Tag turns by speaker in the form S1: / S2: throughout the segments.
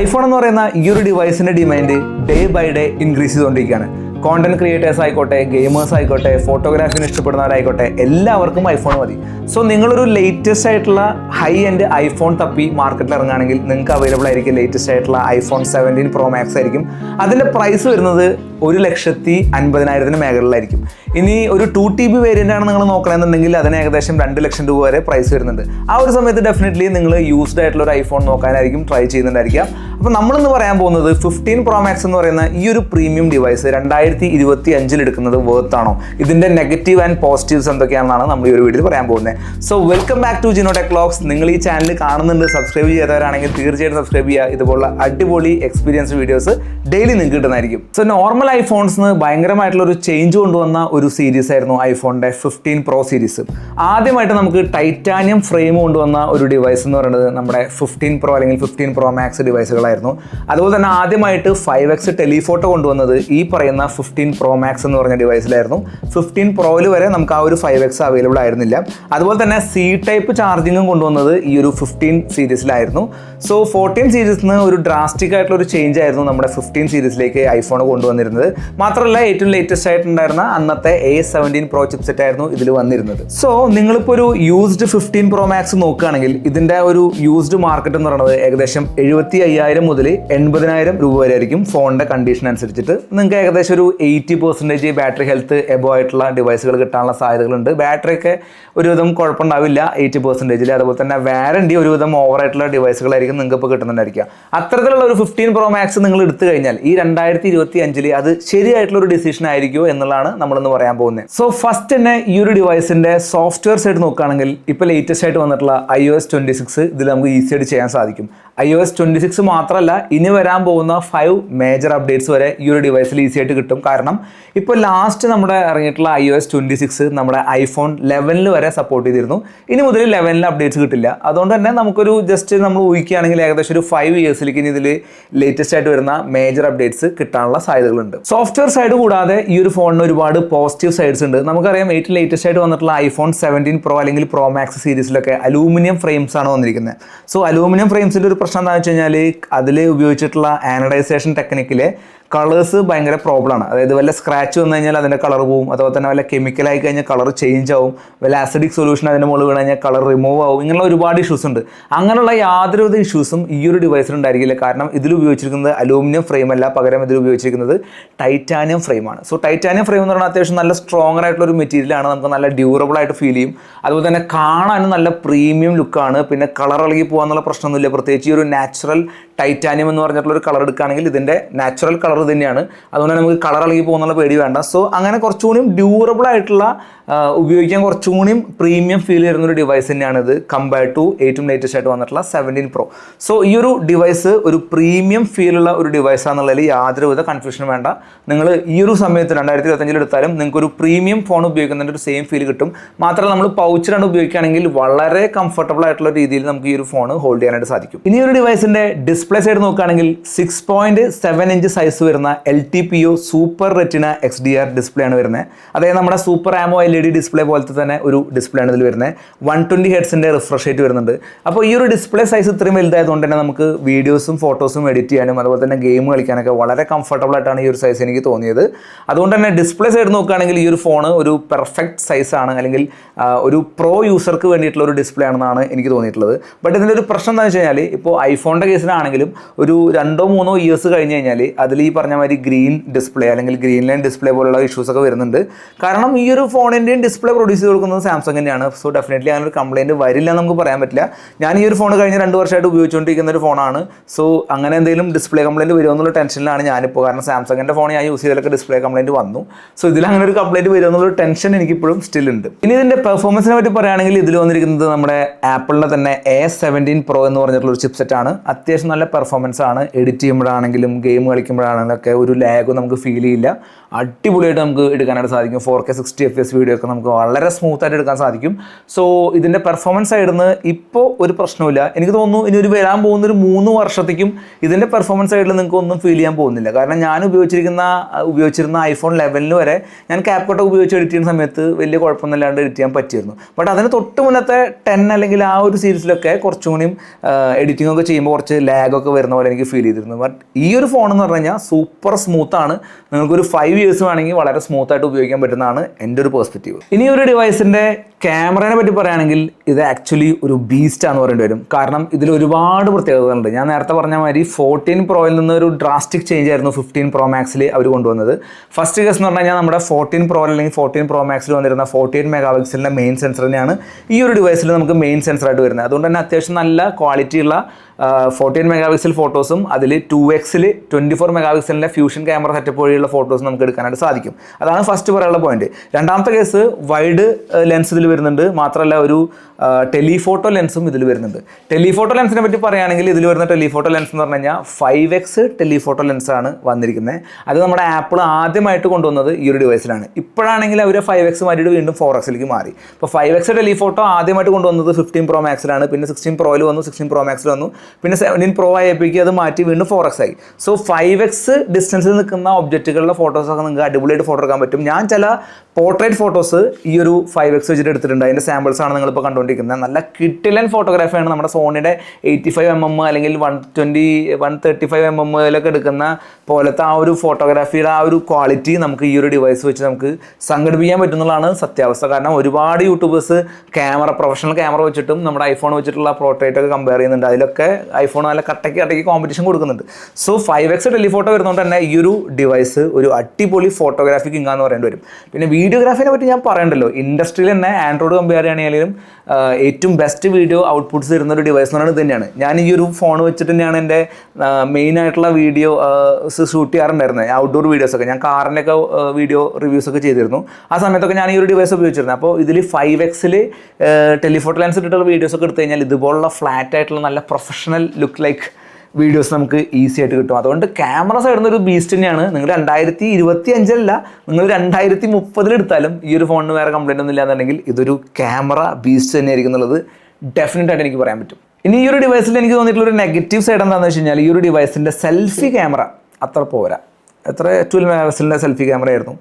S1: IPhone എന്ന് പറയുന്ന ഈ ഒരു ഡിവൈസിന്റെ demand day by day increase ചെയ്തുകൊണ്ടിരിക്കുകയാണ്. കോണ്ടന്റ് ക്രിയേറ്റേഴ്സ് ആയിക്കോട്ടെ ഗെയിമേഴ്സ് ആയിക്കോട്ടെ ഫോട്ടോഗ്രാഫിന് ഇഷ്ടപ്പെടുന്നവരായിക്കോട്ടെ എല്ലാവർക്കും ഐഫോൺ മതി. സോ നിങ്ങളൊരു ലേറ്റസ്റ്റ് ആയിട്ടുള്ള ഹൈ എൻഡ് ഐഫോൺ തപ്പി മാർക്കറ്റിൽ ഇറങ്ങുകയാണെങ്കിൽ നിങ്ങൾക്ക് അവൈലബിൾ ആയിരിക്കും ലേറ്റസ്റ്റ് ആയിട്ടുള്ള ഐഫോൺ സെവന്റീൻ പ്രോ മാക്സ് ആയിരിക്കും. അതിന്റെ പ്രൈസ് വരുന്നത് ഒരു ലക്ഷത്തി അൻപതിനായിരത്തിന് മേഖലയിലായിരിക്കും. ഇനി ഒരു ടു ടി ബി വേരിയന്റ് ആണ് നിങ്ങൾ നോക്കണമെന്നുണ്ടെങ്കിൽ അതിന് ഏകദേശം രണ്ട് ലക്ഷം രൂപ വരെ പ്രൈസ് വരുന്നുണ്ട്. ആ ഒരു സമയത്ത് ഡെഫിനറ്റ്ലി നിങ്ങൾ യൂസ്ഡ് ആയിട്ടുള്ള ഒരു ഐഫോൺ നോക്കാനായിരിക്കും ട്രൈ ചെയ്യുന്നുണ്ടായിരിക്കാം. അപ്പോൾ നമ്മളിന്ന് പറയാൻ പോകുന്നത് ഫിഫ്റ്റീൻ പ്രോ മാക്സ് എന്ന് പറയുന്ന ഈ ഒരു പ്രീമിയം ഡിവൈസ് രണ്ടായിരത്തി ഇരുപത്തി അഞ്ചിൽ എടുക്കുന്നത് വർത്ത് ആണോ? ഇതിന്റെ നെഗറ്റീവ് ആൻഡ് പോസിറ്റീവ്സ് എന്തൊക്കെയാണെന്നാണ് നമ്മൾ ഈ ഒരു വീഡിയോയിൽ പറയാൻ പോകുന്നത്. So welcome back to Jino Techlox നിങ്ങൾ ഈ ചാനൽ കാണുന്നുണ്ട് സബ്സ്ക്രൈബ് ചെയ്യാത്തവരാണെങ്കിൽ തീർച്ചയായിട്ടും സബ്സ്ക്രൈബ് ചെയ്യുക. ഇതുപോലുള്ള അടിപൊളി എക്സ്പീരിയൻസ് വീഡിയോസ് ഡെയിലി നിങ്ങൾക്ക് കിട്ടുന്നതായിരിക്കും. സോ നോർമൽ ഐഫോൺസിന് ഭയങ്കരമായിട്ടുള്ള ഒരു ചേഞ്ച് കൊണ്ടുവന്ന ഒരു സീരീസ് ആയിരുന്നു ഐഫോണിന്റെ ഫിഫ്റ്റീൻ പ്രോ സീരീസ് ആദ്യമായിട്ട് നമുക്ക് ടൈറ്റാനിയം ഫ്രെയിം കൊണ്ടുവന്ന ഒരു ഡിവൈസ് എന്ന് പറയുന്നത് നമ്മുടെ ഫിഫ്റ്റീൻ പ്രോ അല്ലെങ്കിൽ ഫിഫ്റ്റീൻ പ്രോ മാക്സ് ഡിവൈസുകളായിരുന്നു അതുപോലെ തന്നെ ആദ്യമായിട്ട് ഫൈവ് എക്സ് ടെലിഫോട്ടോ കൊണ്ടുവന്നത് ഈ പറയുന്ന ഫിഫ്റ്റീൻ പ്രോ മാക്സ് എന്ന് പറഞ്ഞ ഡിവൈസിലായിരുന്നു ഫിഫ്റ്റീൻ പ്രോയിൽ വരെ നമുക്ക് ആ ഒരു ഫൈവ് എക്സ് അവൈലബിൾ ആയിരുന്നില്ല. അതുപോലെ തന്നെ സി ടൈപ്പ് ചാർജിങ്ങും കൊണ്ടുവന്നത് ഈ ഒരു ഫിഫ്റ്റീൻ സീരീസിലായിരുന്നു സോ ഫോർട്ടീൻ നിന്ന് ഒരു ഡ്രാസ്റ്റിക് ആയിട്ടുള്ള ഒരു ചേഞ്ച് ആയിരുന്നു നമ്മുടെ ഫിഫ്റ്റീൻ സീരീസിലേക്ക് ഐഫോൺ കൊണ്ടുവന്നിരുന്നത്. മാത്രമല്ല ഏറ്റവും ലേറ്റസ്റ്റ് ആയിട്ടുണ്ടായിരുന്ന അന്നത്തെ എ സെവന്റീൻ പ്രോ ചിപ്സെറ്റ് ആയിരുന്നു ഇതിൽ വന്നിരുന്നത്. സോ നിങ്ങളിപ്പോൾ ഒരു യൂസ്ഡ് ഫിഫ്റ്റീൻ പ്രോ മാക്സ് നോക്കുകയാണെങ്കിൽ ഇതിന്റെ ഒരു യൂസ്ഡ് മാർക്കറ്റ് എന്ന് പറയുന്നത് ഏകദേശം എഴുപത്തി അയ്യായിരം മുതൽ എൺപതിനായിരം രൂപ വരെ ആയിരിക്കും ഫോണിന്റെ കണ്ടീഷൻ അനുസരിച്ചിട്ട് നിങ്ങൾക്ക് ഏകദേശം ഒരു eighty percentage battery health above ആയിട്ടുള്ള ഡിവൈസുകൾ കിട്ടാനുള്ള സാധ്യതകളുണ്ട്. ബാറ്ററി ഒക്കെ ഒരുവിധം കുഴപ്പമുണ്ടാവില്ല. എയ്റ്റി പെർസെന്റേജിൽ അതുപോലെ തന്നെ വാറണ്ടി ഒരുവിധം ഓവർ ആയിട്ടുള്ള ഡിവൈസുകളായിരിക്കും നിങ്ങൾക്ക് ഇപ്പോൾ കിട്ടുന്നുണ്ടായിരിക്കുക അത്തരത്തിലുള്ള ഒരു ഫിഫ്റ്റീൻ പ്രോ മാക്സ് നിങ്ങൾ എടുത്തു കഴിഞ്ഞാൽ ഈ രണ്ടായിരത്തി ഇരുപത്തി അഞ്ചിൽ അത് ശരിയായിട്ടുള്ള ഒരു ഡിസിഷൻ ആയിരിക്കുമോ എന്നുള്ളതാണ് നമ്മളിന്ന് പറയാൻ പോകുന്നത്. സോ ഫസ്റ്റ് തന്നെ ഈ ഒരു ഡിവൈസിന്റെ സോഫ്റ്റ്വെയർ സൈഡ് നോക്കുകയാണെങ്കിൽ ഇപ്പോൾ ലേറ്റസ്റ്റ് ആയിട്ട് വന്നിട്ടുള്ള I O S twenty six ഇതിൽ നമുക്ക് ഈസി ആയിട്ട് ചെയ്യാൻ സാധിക്കും. I O S twenty six മാത്രമല്ല ഇനി വരാൻ പോകുന്ന ഫൈവ് മേജർ അപ്ഡേറ്റ്സ് വരെ ഈ ഒരു ഡിവൈസിൽ ഈസി ആയിട്ട് കിട്ടും. കാരണം ഇപ്പോൾ ലാസ്റ്റ് നമ്മുടെ ഇറങ്ങിയിട്ടുള്ള I O S twenty six നമ്മുടെ ഐഫോൺ ലെവനിൽ വരെ സപ്പോർട്ട് ചെയ്തിരുന്നു. ഇനി മുതൽ ലെവനിൽ അപ്ഡേറ്റ്സ് കിട്ടില്ല. അതുകൊണ്ട് തന്നെ നമുക്കൊരു ജസ്റ്റ് നമ്മൾ ഊഹിക്കുകയാണെങ്കിൽ ഏകദേശം ഒരു ഫൈവ് ഇയേഴ്സിലേക്ക് ഇനി ഇതിൽ ലേറ്റസ്റ്റ് ആയിട്ട് വരുന്ന മേജർ അപ്ഡേറ്റ്സ് കിട്ടാനുള്ള സാധ്യതകളുണ്ട്. സോഫ്റ്റ്വെയർ സൈഡ് കൂടാതെ ഈ ഒരു ഫോണിന് ഒരുപാട് പോസിറ്റീവ് സൈഡ്സ് ഉണ്ട്. നമുക്കറിയാം ഏറ്റവും ലേറ്റസ്റ്റ് ആയിട്ട് വന്നിട്ടുള്ള ഐഫോൺ സെവന്റീൻ പ്രോ അല്ലെങ്കിൽ പ്രോ മാക്സ് സീരീസിലൊക്കെ അലൂമിനിയം ഫ്രെയിംസ് ആണ് വന്നിരിക്കുന്നത്. സോ അലൂമിനിയം ഫ്രെയിംസിന്റെ ഒരു പ്രശ്നം എന്താണെന്ന് വെച്ച് കഴിഞ്ഞാൽ അതിൽ ഉപയോഗിച്ചിട്ടുള്ള ആനഡൈസേഷൻ ടെക്നിക്കിൽ കളേഴ്സ് ഭയങ്കര പ്രോബ്ലം ആണ്. അതായത് വല്ല സ്ക്രാച്ച് വന്നു കഴിഞ്ഞാൽ അതിന്റെ കളർ പോവും. അതുപോലെ തന്നെ വല്ല കെമിക്കൽ ആയി കഴിഞ്ഞാൽ കളർ ചേഞ്ച് ആവും. വല്ല ആസിഡിക് സൊല്യൂഷൻ അതിന്റെ മുകളിൽ വീണ് കഴിഞ്ഞാൽ കളർ റിമൂവ് ആവും. ഇങ്ങനെയുള്ള ഒരുപാട് ഇഷ്യൂസ് ഉണ്ട്. അങ്ങനെയുള്ള യാതൊരുവിധ ഇഷ്യൂസും ഈ ഒരു ഡിവൈസിൽ ഉണ്ടായിരിക്കില്ല. കാരണം ഇതിൽ ഉപയോഗിച്ചിരിക്കുന്നത് അലൂമിനിയം ഫ്രെയിം അല്ല. പകരം ഇതിൽ ഉപയോഗിച്ചിരിക്കുന്നത് ടൈറ്റാനിയം ഫ്രെയിമാണ് സോ ടൈറ്റാനിയം ഫ്രെയിം എന്ന് പറഞ്ഞാൽ അത്യാവശ്യം നല്ല സ്ട്രോങ്ങർ ആയിട്ടുള്ള ഒരു മെറ്റീരിയലാണ് നമുക്ക് നല്ല ഡ്യൂറബിൾ ആയിട്ട് ഫീൽ ചെയ്യും. അതുപോലെ തന്നെ കാണാനും നല്ല പ്രീമിയം ലുക്കാണ് പിന്നെ കളർ ഇളകി പോകാന്നുള്ള പ്രശ്നമൊന്നുമില്ല. പ്രത്യേകിച്ച് ഈ ഒരു നാച്ചുറൽ ടൈറ്റാനിയം എന്ന് പറഞ്ഞിട്ടുള്ള ഒരു കളർ എടുക്കുകയാണെങ്കിൽ ഇതിന്റെ നാച്ചുറൽ കളർ തന്നെയാണ് അതുകൊണ്ട് നമുക്ക് കളർ ഇളകി പോകുന്നുള്ള പേടി വേണ്ട. സോ അങ്ങനെ കുറച്ചുകൂടിയും ഡ്യൂറബിൾ ആയിട്ടുള്ള ഉപയോഗിക്കാൻ കുറച്ചുകൂടിയും പ്രീമിയം ഫീൽ ചെയ്യുന്ന ഒരു ഡിവൈസ് തന്നെയാണ് ഇത്. കമ്പയർഡ് ടു ഏറ്റവും ലേറ്റസ്റ്റ് ആയിട്ട് വന്നിട്ടുള്ള സെവന്റീൻ പ്രോ സോ ഈ ഒരു ഡിവൈസ് ഒരു പ്രീമിയം ഫീലുള്ള ഒരു ഡിവൈസ് ആണെന്നുള്ളതിൽ യാതൊരുവിധ കൺഫ്യൂഷനും വേണ്ട. നിങ്ങൾ ഈ ഒരു സമയത്ത് രണ്ടായിരത്തി ഇരുപത്തഞ്ചിൽ എടുത്താലും നിങ്ങൾക്ക് ഒരു പ്രീമിയം ഫോൺ ഉപയോഗിക്കുന്നതിന്റെ ഒരു സെയിം ഫീൽ കിട്ടും. മാത്രമല്ല നമ്മൾ പൗച്ചിലാണ് ഉപയോഗിക്കുകയാണെങ്കിൽ വളരെ കംഫർട്ടബിൾ ആയിട്ടുള്ള രീതിയിൽ നമുക്ക് ഈ ഒരു ഫോൺ ഹോൾഡ് ചെയ്യാനായിട്ട് സാധിക്കും. ഇനി ഒരു ഡിവൈസിന്റെ ഡിസ്പ്ലേ സൈഡ് നോക്കുകയാണെങ്കിൽ six point seven inch size വരുന്ന L T P O super retina X D R display ആണ് വരുന്നത്. അതായത് നമ്മുടെ super AMOLED display പോലത്തെ തന്നെ ഒരു ഡിസ്പ്ലേ ആണ് ഇതിൽ വരുന്നത്. വൺ ട്വന്റി ഹെഡ്സിന്റെ റിഫ്രഷ് റേറ്റ് വരുന്നുണ്ട്. അപ്പോൾ ഈ ഒരു ഡിസ്പ്ലേ സൈസ് ഇത്രയും വലുതായതുകൊണ്ട് തന്നെ നമുക്ക് വീഡിയോസും ഫോട്ടോസും എഡിറ്റ് ചെയ്യാനും അതുപോലെ തന്നെ ഗെയിം കളിക്കാനൊക്കെ വളരെ കംഫർട്ടബിൾ ആയിട്ടാണ് ഈ ഒരു സൈസ് എനിക്ക് തോന്നിയത്. അതുകൊണ്ട് തന്നെ ഡിസ്പ്ലേ സൈഡ് നോക്കുകയാണെങ്കിൽ ഈ ഒരു ഫോൺ ഒരു പെർഫെക്റ്റ് സൈസാണ് അല്ലെങ്കിൽ ഒരു പ്രോ യൂസർക്ക് വേണ്ടിയിട്ടുള്ള ഒരു ഡിസ്പ്ലേ ആണെന്നാണ് എനിക്ക് തോന്നിയിട്ടുള്ളത്. ബട്ട് ഇതിന്റെ ഒരു പ്രശ്നം എന്താണെന്ന് വെച്ച് കഴിഞ്ഞാൽ ഇപ്പോൾ ഐഫോണിന്റെ കേസിലാണെങ്കിലും ഒരു രണ്ടോ മൂന്നോ ഇയേഴ്സ് കഴിഞ്ഞ് കഴിഞ്ഞാൽ അതിൽ ഈ പറഞ്ഞ മാതിരി ഗ്രീൻ ഡിസ്പ്ലേ അല്ലെങ്കിൽ ഗ്രീൻ ലൈൻ ഡിസ്പ്ലേ പോലുള്ള ഇഷ്യൂസ് ഒക്കെ വരുന്നുണ്ട്. കാരണം ഈ ഒരു ഫോണിന്റെയും ഡിസ്പ്ലേ പ്രൊഡ്യൂസ് ചെയ്ത് കൊടുക്കുന്നത് സാംസങ് തന്നെയാണ്. സോ ഡെഫിനറ്റ്ലി അങ്ങനെ ഒരു കംപ്ലൈന്റ് വരില്ല എന്ന് നമുക്ക് പറയാൻ പറ്റില്ല. ഞാൻ ഈ ഒരു ഫോൺ കഴിഞ്ഞ രണ്ട് വർഷമായിട്ട് ഉപയോഗിച്ചുകൊണ്ടിരിക്കുന്ന ഒരു ഫോണാണ് സോ അങ്ങനെ എന്തെങ്കിലും ഡിസ്പ്ലേ കംപ്ലൈന്റ് വരുമോ എന്നുള്ള ടെൻഷനിലാണ് ഞാനിപ്പോൾ കാരണം സാംസങ്ങിന്റെ ഫോൺ ഞാൻ യൂസ് ചെയ്തതിലൊക്കെ ഡിസ്പ്ലേ കംപ്ലൈന്റ് വന്നു. സോ ഇതിൽ അങ്ങനെ ഒരു കംപ്ലൈന്റ് വരുമോ എന്നുള്ള ടെൻഷൻ എനിക്കിപ്പോഴും സ്റ്റിൽ ഉണ്ട്. ഇനി ഇതിന്റെ പെർഫോമൻസിനെ പറ്റി പറയുകയാണെങ്കിൽ ഇതിൽ വന്നിരിക്കുന്നത് നമ്മുടെ ആപ്പിളിന്റെ തന്നെ എ സെവന്റീൻ പ്രോ എന്ന് പറഞ്ഞിട്ടുള്ള ഒരു ചിപ്സെറ്റാണ് അത്യാവശ്യം നല്ല പെർഫോമൻസ് ആണ്. എഡിറ്റ് ചെയ്യുമ്പോഴാണെങ്കിലും ഗെയിം കളിക്കുമ്പോഴാണെങ്കിലും ഒക്കെ ഒരു ലാഗും നമുക്ക് ഫീൽ ചെയ്യില്ല. അടിപൊളിയായിട്ട് നമുക്ക് എടുക്കാനായിട്ട് സാധിക്കും. Four K sixty F S video ഒക്കെ നമുക്ക് വളരെ സ്മൂത്ത് ആയിട്ട് എടുക്കാൻ സാധിക്കും. സോ ഇതിന്റെ പെർഫോമൻസ് ആയിരുന്നു ഇപ്പോൾ ഒരു പ്രശ്നമില്ല എനിക്ക് തോന്നുന്നു ഇനി ഒരു വരാൻ പോകുന്ന ഒരു മൂന്ന് വർഷത്തേക്കും ഇതിന്റെ പെർഫോമൻസ് ആയിട്ട് നിങ്ങൾക്ക് ഒന്നും ഫീൽ ചെയ്യാൻ പോകുന്നില്ല. കാരണം ഞാൻ ഉപയോഗിച്ചിരിക്കുന്ന ഉപയോഗിച്ചിരുന്ന ഐഫോൺ ലെവലിന് വരെ ഞാൻ ക്യാപ് കട്ട് ഉപയോഗിച്ച് എഡിറ്റ് ചെയ്യുന്ന സമയത്ത് വലിയ കുഴപ്പമൊന്നുമില്ലാണ്ട് എഡിറ്റ് ചെയ്യാൻ പറ്റിയിരുന്നു. ബട്ട് അതിന് തൊട്ട് മുന്നത്തെ ടെൻ അല്ലെങ്കിൽ ആ ഒരു സീരീസിലൊക്കെ കുറച്ചും കൂടിയും എഡിറ്റിംഗ് ഒക്കെ ചെയ്യുമ്പോൾ കുറച്ച് ലാഗ് ലാഗൊക്കെ വരുന്ന പോലെ എനിക്ക് ഫീൽ ചെയ്തിരുന്നു. ബട്ട് ഈ ഒരു ഫോൺ എന്ന് പറഞ്ഞു കഴിഞ്ഞാൽ സൂപ്പർ സ്മൂത്താണ് നിങ്ങൾക്കൊരു ഫൈവ് ഇയേഴ്സ് വേണമെങ്കിൽ വളരെ സ്മൂത്ത് ആയിട്ട് ഉപയോഗിക്കാൻ പറ്റുന്നതാണ് എന്റെ ഒരു പെർസ്പെക്റ്റീവ് ഇനി ഒരു ഡിവൈസിന്റെ ക്യാമറയെ പറ്റി പറയുകയാണെങ്കിൽ ഇത് ആക്ച്വലി ഒരു ബീസ്റ്റ് ആണെന്ന് പറയേണ്ടി വരും. കാരണം ഇതിൽ ഒരുപാട് പ്രത്യേകതകളുണ്ട് ഞാൻ നേരത്തെ പറഞ്ഞ മാതിരി ഫോർട്ടീൻ പ്രോയിൽ നിന്ന് ഒരു ഡ്രാസ്റ്റിക് ചേഞ്ച് ആയിരുന്നു ഫിഫ്റ്റീൻ പ്രോ മാക്സിൽ അവർ കൊണ്ടുവന്നത്. ഫസ്റ്റ് കേസ് എന്ന് പറഞ്ഞു കഴിഞ്ഞാൽ നമ്മുടെ ഫോർട്ടീൻ പ്രോ അല്ലെങ്കിൽ ഫോർട്ടീൻ പ്രോ മാക്സിൽ വന്നിരുന്ന ഫോർട്ടീൻ മെഗാ പിക്സലിന്റെ മെയിൻ സെൻസർ തന്നെയാണ് ഈ ഒരു ഡിവൈസിൽ നമുക്ക് മെയിൻ സെൻസറായിട്ട് വരുന്നത്. അതുകൊണ്ട് തന്നെ അത്യാവശ്യം നല്ല ക്വാളിറ്റിയുള്ള ഫോർട്ടീൻ മെഗാ പിക്സൽ ഫോട്ടോസും അതിൽ ടു എക്സിൽ ട്വന്റി ഫോർ മെഗാ പിക്സലിന്റെ ഫ്യൂഷൻ ക്യാമറ സെറ്റപ്പ് വഴിയുള്ള ഫോട്ടോസ് നമുക്ക് എടുക്കാനായിട്ട് സാധിക്കും. അതാണ് ഫസ്റ്റ് പറയാനുള്ള പോയിന്റ് രണ്ടാമത്തെ കേസ് വൈഡ് ലെൻസ് ഇതിൽ വരുന്നുണ്ട്. മാത്രമല്ല ഒരു ടെലിഫോട്ടോ ലെൻസും ഇതിൽ വരുന്നുണ്ട്. ടെലിഫോട്ടോ ലെൻസിനെ പറ്റി പറയുകയാണെങ്കിൽ ഇതിൽ വരുന്ന ടെലിഫോട്ടോ ലെൻസ് എന്ന് പറഞ്ഞു കഴിഞ്ഞാൽ ഫൈവ് എക്സ് ടെലിഫോട്ടോ ലെൻസാണ് വന്നിരിക്കുന്നത് അത് നമ്മുടെ ആപ്പിൾ ആദ്യമായിട്ട് കൊണ്ടുവന്നത് ഈ ഒരു ഡിവൈസിലാണ് ഇപ്പോഴാണെങ്കിൽ അവർ ഫൈവ് എക്സ് മാറ്റിയിട്ട് വീണ്ടും ഫോർ എക്സിലേക്ക് മാറി. ഇപ്പോൾ ഫൈവ് എക്സ് ടെലിഫോട്ടോ ആദ്യമായിട്ട് കൊണ്ടുവന്നത് ഫിഫ്റ്റീൻ പ്രോ മാക്സിലാണ് പിന്നെ സിക്സ്റ്റീൻ പ്രോയിൽ വന്നു സിക്സ്റ്റീൻ പ്രോ മാക്സിൽ വന്നു. പിന്നെ സെവന്റീൻ പ്രോ ആയപ്പോഴേക്കും അത് മാറ്റി വീണ്ടും ഫോർ എക്സ് ആയി സോ ഫൈവ് എക്സ് ഡിസ്റ്റൻസിൽ നിൽക്കുന്ന ഒബ്ജക്റ്റുകളുടെ ഫോട്ടോസൊക്കെ നിങ്ങൾക്ക് അടിപൊളിയായിട്ട് ഫോട്ടോ എടുക്കാൻ പറ്റും. ഞാൻ ചില പോർട്രേറ്റ് ഫോട്ടോസ് ഈ ഒരു ഫൈവ് എക്സ് വെച്ചിട്ട് എടുത്തിട്ടുണ്ട്. അതിന്റെ സാമ്പിൾസ് ആണ് നിങ്ങളിപ്പോൾ കണ്ടുകൊണ്ടിരിക്കുന്നത്. നല്ല കിട്ടിലൻ ഫോട്ടോഗ്രാഫിയാണ് നമ്മുടെ സോണിയുടെ എയ്റ്റി ഫൈവ് എം എം അല്ലെങ്കിൽ one twenty one thirty five M എമ്മിലൊക്കെ എടുക്കുന്ന പോലത്തെ ആ ഒരു ഫോട്ടോഗ്രാഫിയുടെ ആ ഒരു ക്വാളിറ്റി നമുക്ക് ഈ ഒരു ഡിവൈസ് വെച്ച് നമുക്ക് സംഘടിപ്പിക്കാൻ പറ്റുന്നതാണ് സത്യാവസ്ഥ. കാരണം ഒരുപാട് യൂട്യൂബേഴ്സ് ക്യാമറ പ്രൊഫഷണൽ ക്യാമറ വെച്ചിട്ടും നമ്മുടെ ഐഫോൺ വെച്ചിട്ടുള്ള പോർട്രേറ്റ് ഒക്കെ കമ്പയർ ചെയ്യുന്നുണ്ട്. അതിലൊക്കെ ഐഫോൺ നല്ല കട്ടയ്ക്ക് കട്ടയ്ക്ക് കോമ്പറ്റീഷൻ കൊടുക്കുന്നുണ്ട്. സോ ഫൈവ് എക്സ് ടെലിഫോട്ടോ വരുന്നതുകൊണ്ട് തന്നെ ഈ ഒരു ഡിവൈസ് ഒരു അടിപൊളി ഫോട്ടോഗ്രാഫി കിങ്ങാന്ന് പറയേണ്ടി വരും. പിന്നെ വീഡിയോഗ്രാഫിനെ പറ്റി ഞാൻ പറയണ്ടല്ലോ. ഇൻഡസ്ട്രിയിൽ തന്നെ ആൻഡ്രോയിഡ് കമ്പയർ ചെയ്യുകയാണെങ്കിലും ഏറ്റവും ബെസ്റ്റ് വീഡിയോ ഔട്ട്പുട്ട്സ് തരുന്ന ഒരു ഡിവൈസ് എന്ന് പറയുന്നത് തന്നെയാണ്. ഞാൻ ഈ ഒരു ഫോൺ വെച്ചിട്ട് തന്നെയാണ് എന്റെ മെയിൻ ആയിട്ടുള്ള വീഡിയോ ഷൂട്ട് ചെയ്യാറുണ്ടായിരുന്നത്. ഔട്ട്ഡോർ വീഡിയോസ് ഒക്കെ. ഞാൻ കാറിന്റെ ഒക്കെ വീഡിയോ റിവ്യൂസ് ഒക്കെ ചെയ്തിരുന്നു. ആ സമയത്തൊക്കെ ഞാൻ ഈ ഒരു ഡിവൈസ് ഉപയോഗിച്ചിരുന്നു അപ്പോൾ ഇതിൽ ഫൈവ് എക്സിൽ ടെലിഫോട്ടോ ലെൻസ് ഇട്ടിട്ടുള്ള വീഡിയോസ് ഒക്കെ എടുത്തു കഴിഞ്ഞാൽ ഇതുപോലുള്ള ഫ്ലാറ്റ് ആയിട്ടുള്ള നല്ല പ്രൊഫഷണൽ ലുക്ക് ലൈക്ക് വീഡിയോസ് നമുക്ക് ഈസി ആയിട്ട് കിട്ടും. അതുകൊണ്ട് ക്യാമറ സൈഡിൽ നിന്നൊരു ബീസ്റ്റ് തന്നെയാണ്. നിങ്ങൾ രണ്ടായിരത്തി ഇരുപത്തി അഞ്ചല്ല നിങ്ങൾ രണ്ടായിരത്തി മുപ്പതിലെടുത്താലും ഈ ഒരു ഫോണിന് വേറെ കംപ്ലൈന്റ് ഒന്നും ഇല്ലാന്നുണ്ടെങ്കിൽ ഇതൊരു ക്യാമറ ബീസ്റ്റ് തന്നെയായിരിക്കും എന്നുള്ളത് ഡെഫിനറ്റ് ആയിട്ട് എനിക്ക് പറയാൻ പറ്റും. ഇനി ഈ ഒരു ഡിവൈസിൽ എനിക്ക് തോന്നിയിട്ടുള്ള ഒരു നെഗറ്റീവ് സൈഡ് എന്താണെന്ന് വെച്ച് കഴിഞ്ഞാൽ ഈ ഒരു ഡിവൈസിന്റെ സെൽഫി ക്യാമറ അത്ര പോരാ. എത്ര ട്വൽവ് മെഗാ പിക്സലിന്റെ സെൽഫി ക്യാമറ ആയിരുന്നു.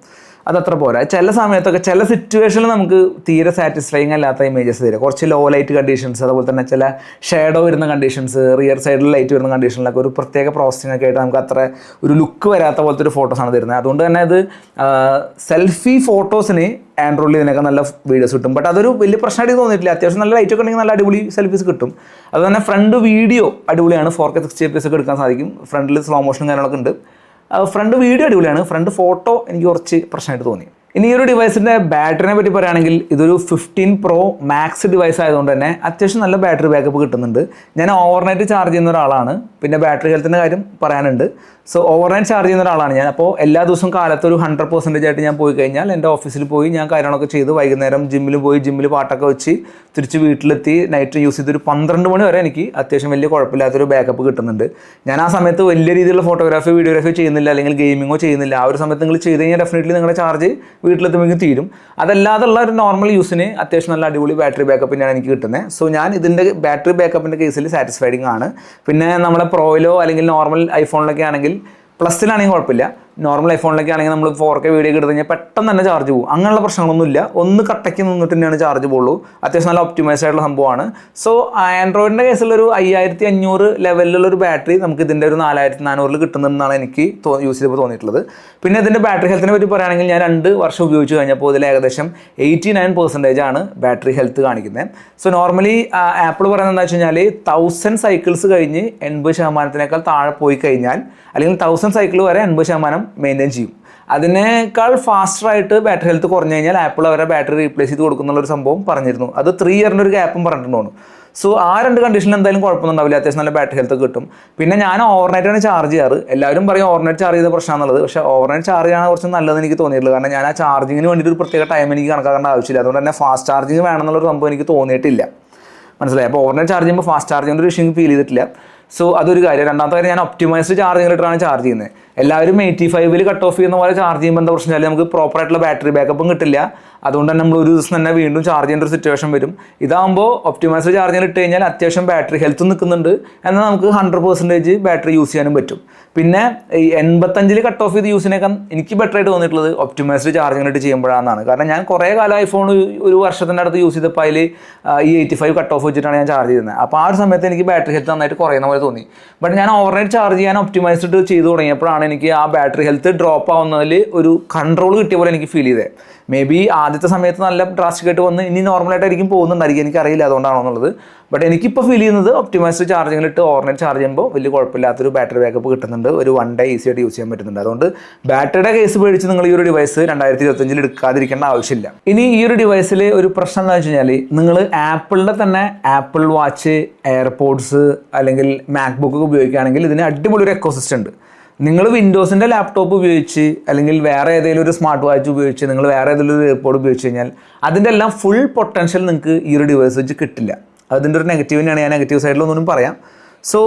S1: അതത്ര പോരാ. ചില സമയത്തൊക്കെ ചില സിറ്റുവേഷനിൽ നമുക്ക് തീരെ സാറ്റിസ്ഫൈങ് അല്ലാത്ത ഇമേജസ് തരും. കുറച്ച് ലോ ലൈറ്റ് കണ്ടീഷൻസ് അതുപോലെ തന്നെ ചില ഷേഡോ വരുന്ന കണ്ടീഷൻസ് റിയർ സൈഡിൽ ലൈറ്റ് വരുന്ന കണ്ടീഷനിലൊക്കെ ഒരു പ്രത്യേക പ്രോസസ്സിംഗ് ഒക്കെ ആയിട്ട് നമുക്ക് അത്ര ഒരു ലുക്ക് വരാത്ത പോലത്തെ ഒരു ഫോട്ടോസാണ് തരുന്നത്. അതുകൊണ്ട് തന്നെ അത് സെൽഫി ഫോട്ടോസിന് ആൻഡ്രോയിഡിൽ ഇതിനൊക്കെ നല്ല വീഡിയോസ് കിട്ടും. ബട്ട് അതൊരു വലിയ പ്രശ്നമായിട്ട് തോന്നിയിട്ടില്ല. അത്യാവശ്യം നല്ല ലൈറ്റ് ഒക്കെ ഉണ്ടെങ്കിൽ നല്ല അടിപൊളി സെൽഫീസ് കിട്ടും. അതുതന്നെ ഫ്രണ്ട് വീഡിയോ അടിപൊളിയാണ്. ഫോർ കെ സിക്സ്റ്റി എഫ് ഒക്കെ എടുക്കാൻ സാധിക്കും. ഫ്രണ്ടിൽ സ്ലോ മോഷനും കാര്യങ്ങളൊക്കെ ഉണ്ട്. ഫ്രണ്ട് വീഡിയോ അടിപൊളിയാണ്. ഫ്രണ്ട് ഫോട്ടോ എനിക്ക് കുറച്ച് പ്രശ്നമായിട്ട് തോന്നി. ഇനി ഈ ഒരു ഡിവൈസിന്റെ ബാറ്ററിനെ പറ്റി പറയുകയാണെങ്കിൽ ഇതൊരു ഫിഫ്റ്റീൻ പ്രോ മാക്സ് ഡിവൈസ് ആയതുകൊണ്ട് തന്നെ അത്യാവശ്യം നല്ല ബാറ്ററി ബാക്കപ്പ് കിട്ടുന്നുണ്ട്. ഞാൻ ഓവർനൈറ്റ് ചാർജ് ചെയ്യുന്ന ഒരാളാണ്. പിന്നെ ബാറ്ററി ഹെൽത്തിന്റെ കാര്യം പറയാനുണ്ട്. സോ ഓവർ നൈറ്റ് ചാർജ് ചെയ്യുന്ന ഒരാളാണ് ഞാൻ. അപ്പോൾ എല്ലാ ദിവസവും കാലത്ത് ഒരു ഹൺഡ്രഡ് പെർസെന്റേജ് ആയിട്ട് ഞാൻ പോയി കഴിഞ്ഞാൽ എന്റെ ഓഫീസിൽ പോയി ഞാൻ കാര്യങ്ങളൊക്കെ ചെയ്ത് വൈകുന്നേരം ജിമ്മിൽ പോയി ജിമ്മിൽ പാട്ടൊക്കെ വെച്ച് തിരിച്ച് വീട്ടിലെത്തി. നൈറ്റ് യൂസ് ചെയ്ത് ഒരു പന്ത്രണ്ട് മണി വരെ എനിക്ക് അത്യാവശ്യം വലിയ കുഴപ്പമില്ലാത്തൊരു ബാക്കപ്പ് കിട്ടുന്നുണ്ട്. ഞാൻ ആ സമയത്ത് വലിയ രീതിയിലുള്ള ഫോട്ടോഗ്രാഫി വീഡിയോഗ്രാഫി ചെയ്യുന്നില്ല അല്ലെങ്കിൽ ഗെയിമിങ്ങോ ചെയ്യുന്നില്ല. ആ ഒരു സമയത്ത് നിങ്ങൾ ചെയ്ത് കഴിഞ്ഞാൽ ഡെഫിനറ്റ്ലി നിങ്ങളുടെ ചാർജ് വീട്ടിലെത്തുമ്പോഴേക്കും തീരും. അതല്ലാതുള്ള ഒരു നോർമൽ യൂസിന് അത്യാവശ്യം നല്ല അടിപൊളി ബാറ്ററി ബാക്കപ്പ് തന്നെയാണ് എനിക്ക് കിട്ടുന്നത്. സോ ഞാൻ ഇതിന്റെ ബാറ്ററി ബാക്കപ്പിന്റെ കേസിൽ സാറ്റിസ്ഫൈഡിങ് ആണ്. പിന്നെ നമ്മുടെ പ്രോയിലോ അല്ലെങ്കിൽ നോർമൽ ഐഫോണിലൊക്കെ ആണെങ്കിൽ പ്ലസിലാണെങ്കിൽ കുഴപ്പമില്ല. നോർമൽ ഐഫോണിലൊക്കെ ആണെങ്കിൽ നമ്മൾ ഫോർ കെ വീഡിയോ എടുത്തു കഴിഞ്ഞാൽ പെട്ടെന്ന് തന്നെ ചാർജ് പോകും. അങ്ങനെയുള്ള പ്രശ്നങ്ങളൊന്നുമില്ല. ഒന്ന് കട്ടയ്ക്ക് നിന്നിട്ട് തന്നെയാണ് ചാർജ് പോകുള്ളൂ അത്യാവശ്യം നല്ല ഒപ്റ്റിമൈസ് ആയിട്ടുള്ള സംഭവമാണ്. സോ ആൻഡ്രോയിഡിന്റെ കേസിലൊരു അയ്യായിരത്തി അഞ്ഞൂറ് ലെവലിലുള്ള ഒരു ബാറ്ററി നമുക്ക് ഇതിന്റെ ഒരു നാലായിരത്തി നാനൂറിൽ കിട്ടുന്നതെന്നാണ് എനിക്ക് യൂസ് ചെയ്തപ്പോൾ തോന്നിയിട്ടുള്ളത്. പിന്നെ ഇതിന്റെ ബാറ്ററി ഹെൽത്തിനെ പറ്റി പറയുകയാണെങ്കിൽ ഞാൻ രണ്ട് വർഷം ഉപയോഗിച്ച് കഴിഞ്ഞപ്പോൾ ഇതിൽ ഏകദേശം എയ്റ്റി നയൻ പെർസെന്റേജ് ആണ് ബാറ്ററി ഹെൽത്ത് കാണിക്കുന്നത് സോ നോർമലി ആപ്പിൾ പറയുന്നത് എന്താ വെച്ച് കഴിഞ്ഞാൽ തൗസൻഡ് സൈക്കിൾസ് കഴിഞ്ഞ് എൺപത് ശതമാനത്തിനേക്കാൾ താഴെ പോയി കഴിഞ്ഞാൽ അല്ലെങ്കിൽ തൗസൻഡ് സൈക്കിൾ വരെ എൺപത് ശതമാനം മെയിന്റെയിൻ ചെയ്യും. അതിനേക്കാൾ ഫാസ്റ്ററായിട്ട് ബാറ്ററി ഹെൽത്ത് കുറഞ്ഞു കഴിഞ്ഞാൽ ആപ്പിൾ അവരെ ബാറ്ററി റീപ്ലേസ് ചെയ്ത് കൊടുക്കുന്നുള്ള ഒരു സംഭവം പറഞ്ഞിരുന്നു. അത് ത്രീ ഇയറിന്റെ ഒരു ഗ്യാപ്പും പറഞ്ഞിട്ടുണ്ടോ സോ ആ രണ്ട് കണ്ടീഷൻ എന്തായാലും കുഴപ്പമൊന്നുണ്ടാവില്ല അത്യാവശ്യം നല്ല ബാറ്ററി ഹെൽത്ത് കിട്ടും. പിന്നെ ഞാൻ ഓവർനൈറ്റാണ് ചാർജ് ചെയ്യാറ്. എല്ലാവരും പറയും ഓവർനൈറ്റ് ചാർജ് ചെയ്ത പ്രശ്നമാണുള്ളത് പക്ഷേ ഓവർനൈറ്റ് ചാർജ് ചെയ്യാൻ കുറച്ച് നല്ലതെന്ന് എനിക്ക് തോന്നിയിട്ടുള്ളൂ കാരണം ഞാൻ ആ ചാർജിങ്ങിന് വേണ്ടിയിട്ട് ഒരു പ്രത്യേക ടൈം എനിക്ക് കണക്കാക്കേണ്ട ആവശ്യമില്ല. അതുകൊണ്ട് തന്നെ ഫാസ്റ്റ് ചാർജിങ് വേണമെന്നുള്ളൊരു സംഭവം എനിക്ക് തോന്നിയിട്ടില്ല. മനസ്സിലായി? അപ്പോൾ ഓവർനൈറ്റ് ചാർജ് ചെയ്യുമ്പോൾ ഫാസ്റ്റ് ചാർജിങ്ങിന്റെ ഒരു ഇഷ്യൂ ഫീൽ ചെയ്തിട്ടില്ല. സോ അതൊരു കാര്യം. രണ്ടാമത്തെ കാര്യം ഞാൻ ഒപ്റ്റിമൈസ്ഡ് ചാർജിങ്ങിലിട്ടാണ് ചാർജ് ചെയ്യുന്നത്. എല്ലാവരും എയ്റ്റി ഫൈവിൽ കട്ട് ഓഫ് ചെയ്യുന്ന പോലെ ചാർജ് ചെയ്യുമ്പോൾ എന്താ പ്രശ്നം? നമുക്ക് പ്രോപ്പർ ആയിട്ടുള്ള ബാറ്ററി ബാക്കപ്പും കിട്ടില്ല. അതുകൊണ്ട് തന്നെ നമ്മൾ ഒരു ദിവസം തന്നെ വീണ്ടും ചാർജ് ചെയ്യേണ്ട ഒരു സിറ്റുവേഷൻ വരും. ഇതാകുമ്പോൾ ഒപ്റ്റിമൈസർ ചാർജ് ചെയ്യാൻ ഇട്ട് കഴിഞ്ഞാൽ അത്യാവശ്യം ബാറ്ററി ഹെൽത്ത് നിൽക്കുന്നുണ്ട്. എന്നാൽ നമുക്ക് ഹൺഡ്രഡ് പെർസെന്റേജ് ബാറ്ററി യൂസ് ചെയ്യാനും പറ്റും. പിന്നെ ഈ എൺപത്തഞ്ചിൽ കട്ട് ഓഫ് ചെയ്ത് യൂസിനേക്കാൾ എനിക്ക് ബെറ്റർ ആയിട്ട് തോന്നിയിട്ടുള്ളത് ഒപ്റ്റിമൈസ്ഡ് ചാർജിംഗ് ആയിട്ട് ചെയ്യുമ്പോഴാണെന്നാണ്. കാരണം ഞാൻ കുറേ കാലം ഐഫോൺ ഒരു വർഷത്തിന്റെ അടുത്ത് യൂസ് ചെയ്തപ്പോൾ അതിൽ ഈ എയ്റ്റി ഫൈവ് കട്ട് ഓഫ് വെച്ചിട്ടാണ് ഞാൻ ചാർജ് ചെയ്യുന്നത്. അപ്പോൾ ആ ഒരു സമയത്ത് എനിക്ക് ബാറ്ററി ഹെൽത്ത് നന്നായിട്ട് കുറയുന്ന പോലെ തോന്നി. ബട്ട് ഞാൻ ഓവർനൈറ്റ് ചാർജ് ചെയ്യാൻ ഒപ്റ്റിമൈസ്ഡ് ചെയ്ത് തുടങ്ങിയപ്പോഴാണ് എനിക്ക് ആ ബാറ്ററി ഹെൽത്ത് ഡ്രോപ്പ് ആവുന്നതിൽ ഒരു കൺട്രോൾ കിട്ടിയ പോലെ എനിക്ക് ഫീൽ ചെയ്തത് മേ ബി ആദ്യത്തെ സമയത്ത് നല്ല ആയിട്ട് വന്ന് ഇനി നോർമലായിട്ടായിരിക്കും പോകുന്നുണ്ടായിരിക്കും. എനിക്കറിയില്ല അതുകൊണ്ടാണോ എന്നുള്ളത്. ബട്ട് എനിക്കിപ്പോൾ ഫീൽ ചെയ്യുന്നത് ഒപ്റ്റിമൈസ്ഡ് ചാർജിങ്ങിലിട്ട് ഓവർനൈറ്റ് ചാർജ് ചെയ്യുമ്പോൾ വലിയ കുഴപ്പമില്ലാത്തൊരു ബാറ്ററി ബാക്കപ്പ് കിട്ടുന്നുണ്ട്. ഒരു വൺ ഡേ ഈസി ആയിട്ട് യൂസ് ചെയ്യാൻ പറ്റുന്നുണ്ട്. അതുകൊണ്ട് ബാറ്ററിയുടെ കേസ് പേടിച്ച് നിങ്ങൾ ഈ ഒരു ഡിവൈസ് രണ്ടായിരത്തി ഇരുപത്തഞ്ചിൽ എടുക്കാതിരിക്കേണ്ട ആവശ്യമില്ല. ഇനി ഈ ഒരു ഡിവൈസിൽ ഒരു പ്രശ്നം എന്താ വെച്ച് കഴിഞ്ഞാൽ നിങ്ങൾ ആപ്പിളിന്റെ തന്നെ ആപ്പിൾ വാച്ച് എയർപോഡ്സ് അല്ലെങ്കിൽ മാക്ബുക്ക് ഉപയോഗിക്കുകയാണെങ്കിൽ ഇതിന് അടിപൊളി ഒരു എക്കോസിസ്റ്റം ഉണ്ട്. നിങ്ങൾ വിൻഡോസിന്റെ ലാപ്ടോപ്പ് ഉപയോഗിച്ച് അല്ലെങ്കിൽ വേറെ ഏതെങ്കിലും ഒരു സ്മാർട്ട് വാച്ച് ഉപയോഗിച്ച് നിങ്ങൾ വേറെ ഏതെങ്കിലും ഒരു എയർപോഡ് ഉപയോഗിച്ച് കഴിഞ്ഞാൽ അതിന്റെ എല്ലാം ഫുൾ പൊട്ടൻഷ്യൽ നിങ്ങൾക്ക് ഈ ഒരു ഡിവൈസ് വെച്ച് കിട്ടില്ല. അതിന്റെ ഒരു നെഗറ്റീവ് തന്നെയാണ്. ഞാൻ നെഗറ്റീവ് സൈഡിലൊന്നും പറയാം. സോ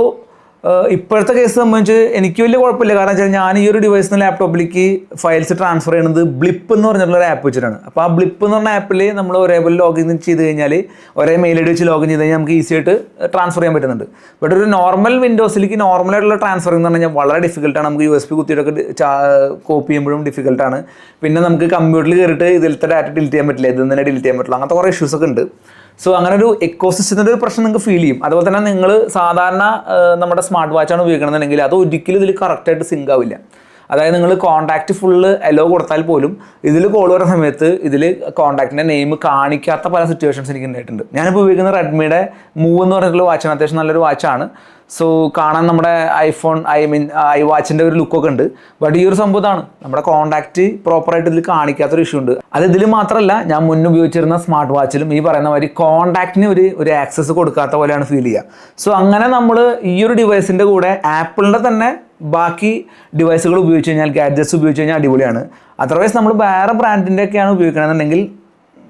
S1: ഇപ്പോഴത്തെ കേസ് സംബന്ധിച്ച് എനിക്ക് വലിയ കുഴപ്പമില്ല. കാരണം വെച്ചാൽ ഞാൻ ഈ ഒരു ഡിവൈസിന് ലാപ്ടോപ്പിലേക്ക് ഫയൽസ് ട്രാൻസ്ഫർ ചെയ്യുന്നത് ബ്ലിപ്പ് എന്ന് പറഞ്ഞിട്ടുള്ള ഒരു ആപ്പ് വെച്ചിട്ടാണ്. അപ്പോൾ ആ ബ്ലിപ്പ് എന്ന് പറഞ്ഞ ആപ്പിൽ നമ്മൾ ഒരേപോലെ ലോഗിൻ ചെയ്ത് കഴിഞ്ഞാൽ ഒരേ മെയിൽ ഐ ഡി വെച്ച് ലോഗിൻ ചെയ്ത് കഴിഞ്ഞാൽ നമുക്ക് ഈസി ആയിട്ട് ട്രാൻസ്ഫർ ചെയ്യാൻ പറ്റുന്നുണ്ട്. ബട്ട് ഒരു നോർമൽ വിൻഡോസിലേക്ക് നോർമൽ ആയിട്ടുള്ള ട്രാൻസ്ഫർ എന്ന് പറഞ്ഞാൽ വളരെ ഡിഫിക്കൽട്ടാണ് നമുക്ക് യു എസ് പി കുത്തിയിട്ടൊക്കെ കോപ്പി ചെയ്യുമ്പോഴും ഡിഫിക്കൽട്ടാണ് പിന്നെ നമുക്ക് കമ്പ്യൂട്ടറിൽ കയറിയിട്ട് ഇതിലത്തെ ഡാറ്റ ഡിലീറ്റ് ചെയ്യാൻ പറ്റില്ല. ഇതിൽ തന്നെ ഡിലീറ്റ് ചെയ്യാൻ പറ്റില്ല. അങ്ങനത്തെ കുറേ ഇഷ്യൂസൊക്കെ ഉണ്ട്. സോ അങ്ങനെ ഒരു എക്കോസിസ്റ്റത്തിന്റെ ഒരു പ്രശ്നം നിങ്ങൾക്ക് ഫീൽ ചെയ്യും. അതുപോലെ തന്നെ നിങ്ങൾ സാധാരണ നമ്മുടെ സ്മാർട്ട് വാച്ചാണ് ഉപയോഗിക്കണമെന്നുണ്ടെങ്കിൽ അത് ഒരിക്കലും ഇതിൽ കറക്റ്റായിട്ട് സിങ്ക് ആവില്ല. അതായത് നിങ്ങൾ കോൺടാക്റ്റ് ഫുള്ള് എലോ കൊടുത്താൽ പോലും ഇതിൽ കോൾ വരുന്ന സമയത്ത് ഇതിൽ കോൺടാക്റ്റിന്റെ നെയിം കാണിക്കാത്ത പല സിറ്റുവേഷൻസ് എനിക്ക് ഉണ്ടായിട്ടുണ്ട്. ഞാനിപ്പോൾ ഉപയോഗിക്കുന്ന റെഡ്മിയുടെ മൂവ് എന്ന് പറഞ്ഞിട്ടുള്ള വാച്ചാണ് അത്യാവശ്യം നല്ലൊരു വാച്ചാണ് സോ കാണാൻ നമ്മുടെ ഐഫോൺ ഐ മീൻ ഐ വാച്ചിന്റെ ഒരു ലുക്കൊക്കെ ഉണ്ട്. ബട്ട് ഈ ഒരു സംഭവമാണ് നമ്മുടെ കോൺടാക്റ്റ് പ്രോപ്പറായിട്ട് ഇതിൽ കാണിക്കാത്തൊരു ഇഷ്യൂ ഉണ്ട്. അത് ഇതിൽ മാത്രമല്ല ഞാൻ മുന്നേ ഉപയോഗിച്ചിരുന്ന സ്മാർട്ട് വാച്ചിലും ഈ പറയുന്ന മാതിരി കോൺടാക്റ്റിന് ഒരു ഒരു ആക്സസ് കൊടുക്കാത്ത പോലെയാണ് ഫീൽ ചെയ്യുക. സോ അങ്ങനെ നമ്മൾ ഈ ഒരു ഡിവൈസിന്റെ കൂടെ ആപ്പിളിന്റെ തന്നെ ബാക്കി ഡിവൈസുകൾ ഉപയോഗിച്ച് കഴിഞ്ഞാൽ ഗാഡ്ജറ്റ്സ് ഉപയോഗിച്ച് കഴിഞ്ഞാൽ അടിപൊളിയാണ്. അതർവൈസ് നമ്മൾ വേറെ ബ്രാൻഡിന്റെ ഒക്കെയാണ് ഉപയോഗിക്കണമെന്നുണ്ടെങ്കിൽ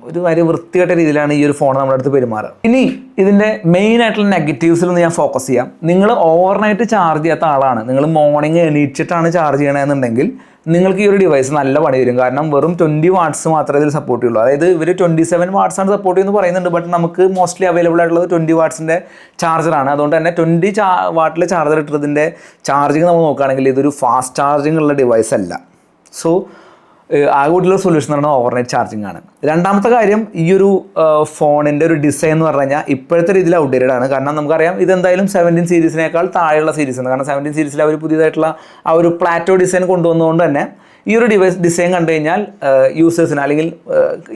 S1: ഒരു വളരെ വൃത്തികെട്ട രീതിയിലാണ് ഈ ഒരു ഫോൺ നമ്മുടെ അടുത്ത് പെരുമാറുക. ഇനി ഇതിന്റെ മെയിൻ ആയിട്ടുള്ള നെഗറ്റീവ്സിൽ ഒന്ന് ഞാൻ ഫോക്കസ് ചെയ്യാം. നിങ്ങൾ ഓവർനൈറ്റ് ചാർജ് ചെയ്യാത്ത ആളാണ്. നിങ്ങൾ മോർണിംഗ് എണീറ്റിട്ടാണ് ചാർജ് ചെയ്യണമെന്നുണ്ടെങ്കിൽ നിങ്ങൾക്ക് ഈ ഒരു ഡിവൈസ് നല്ല പണി വരും കാരണം വെറും ട്വന്റി വാട്ട്സ് മാത്രമേ ഇതിൽ സപ്പോർട്ട് ചെയ്യുള്ളൂ. അതായത് ഇവർ ട്വന്റി സെവൻ വാട്ട്സാണ് സപ്പോർട്ട് ചെയ്യുന്നത് പറയുന്നുണ്ട്. ബട്ട് നമുക്ക് മോസ്റ്റ്ലി അവൈലബിൾ ആയിട്ടുള്ളത് ട്വന്റി വാട്ട്സിന്റെ ചാർജറാണ് അതുകൊണ്ട് തന്നെ ട്വന്റി ചാ വാട്ടിൽ ചാർജർ ഇട്ടതിന്റെ ചാർജിങ് നമ്മൾ നോക്കുകയാണെങ്കിൽ ഇതൊരു ഫാസ്റ്റ് ചാർജിങ് ഉള്ള ഡിവൈസ് അല്ല. സോ ആകെ കൂടിയുള്ള സൊല്യൂഷൻ എന്ന് പറയുന്നത് ഓവർനൈറ്റ് ചാർജിങ് ആണ്. രണ്ടാമത്തെ കാര്യം ഈ ഒരു ഫോണിന്റെ ഒരു ഡിസൈൻ എന്ന് പറഞ്ഞു കഴിഞ്ഞാൽ ഇപ്പോഴത്തെ രീതിയിൽ ഔട്ട്ഡേറ്റഡ് ആണ്. കാരണം നമുക്കറിയാം ഇതെന്തായാലും സെവന്റീൻ സീരീസിനേക്കാൾ താഴെയുള്ള സീരീസ് ആണ്. കാരണം സെവന്റീൻ സീരീസിൽ അവർ പുതിയതായിട്ടുള്ള ആ ഒരു പ്ലാറ്റോ ഡിസൈൻ കൊണ്ടുവന്നതുകൊണ്ട് തന്നെ ഈ ഒരു ഡിവൈസ് ഡിസൈൻ കണ്ടു കഴിഞ്ഞാൽ യൂസേഴ്സിന് അല്ലെങ്കിൽ